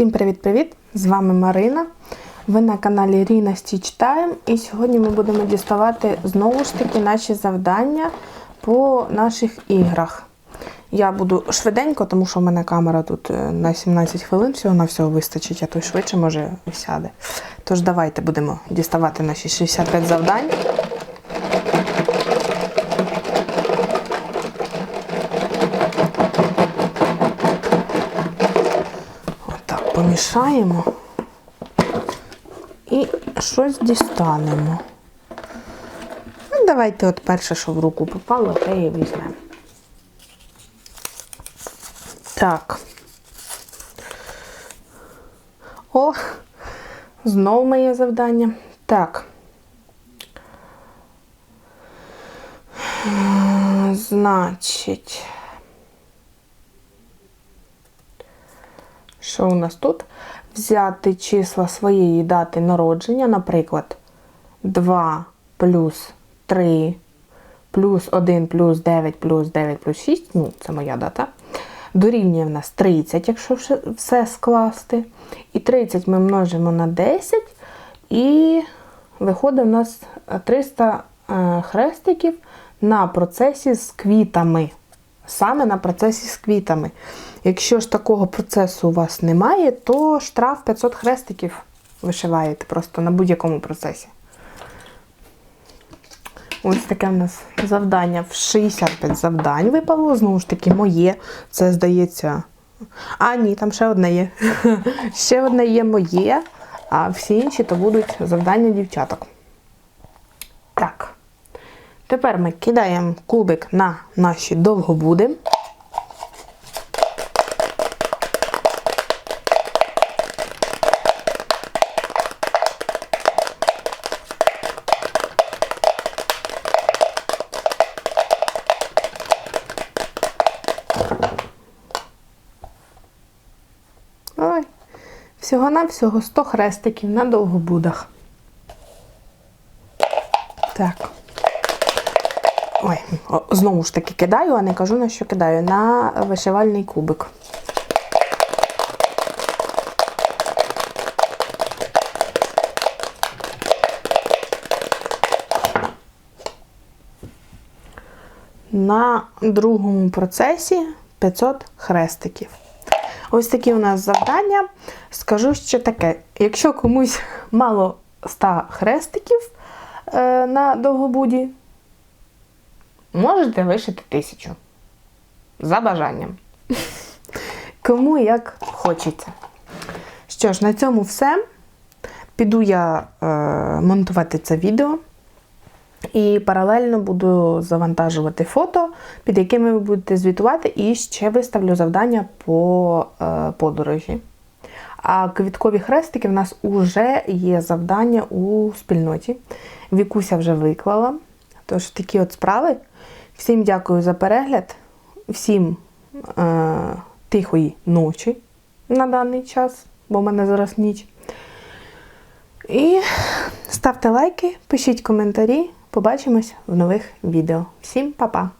Всім привіт-привіт! З вами Марина. Ви на каналі Ріна Stitch Time і сьогодні ми будемо діставати знову ж таки наші завдання по наших іграх. Я буду швиденько, тому що в мене камера тут е, на 17 хвилин, всього на всього вистачить, а то й швидше може сяде. Тож давайте будемо діставати наші 65 завдань. Помішаємо і щось дістанемо. Ну, давайте от перше, що в руку попало, те і візьмемо. Так. О, знов моє завдання. Так. Значить. Що у нас тут? Взяти числа своєї дати народження, наприклад, 2 плюс 3 плюс 1 плюс 9 плюс 9 плюс 6, ну, це моя дата. Дорівнює в нас 30, якщо все- скласти. І 30 ми множимо на 10, і виходить у нас 300 е, хрестиків на процесі з квітами. Саме на процесі з квітами. Якщо ж такого процесу у вас немає, то штраф 500 хрестиків вишиваєте просто на будь-якому процесі. Ось таке в нас завдання в 65 завдань випало. Знову ж таки, моє. Це здається. А, ні, там ще одне є. ще одне є моє, а всі інші то будуть завдання дівчаток. Так. Тепер ми кидаємо кубик на наші довгобуди. Всього-навсього 100 хрестиків на довгобудах. Так. Ой, знову ж таки кидаю, а не кажу на що кидаю. На вишивальний кубик. На другому процесі 500 хрестиків. Ось такі у нас завдання. Скажу ще таке: якщо комусь мало 100 хрестиків е, на довгобуді, можете вишити тисячу. За бажанням. Кому як хочеться. Що ж, на цьому все. Піду я е, монтувати це відео. І паралельно буду завантажувати фото, під якими ви будете звітувати, і ще виставлю завдання по е, подорожі. А квіткові хрестики в нас вже є завдання у спільноті. Вікуся вже виклала. Тож такі от справи. Всім дякую за перегляд, всім е, тихої ночі на даний час, бо в мене зараз ніч. І ставте лайки, пишіть коментарі. Побачимось в нових відео. Всім па-па!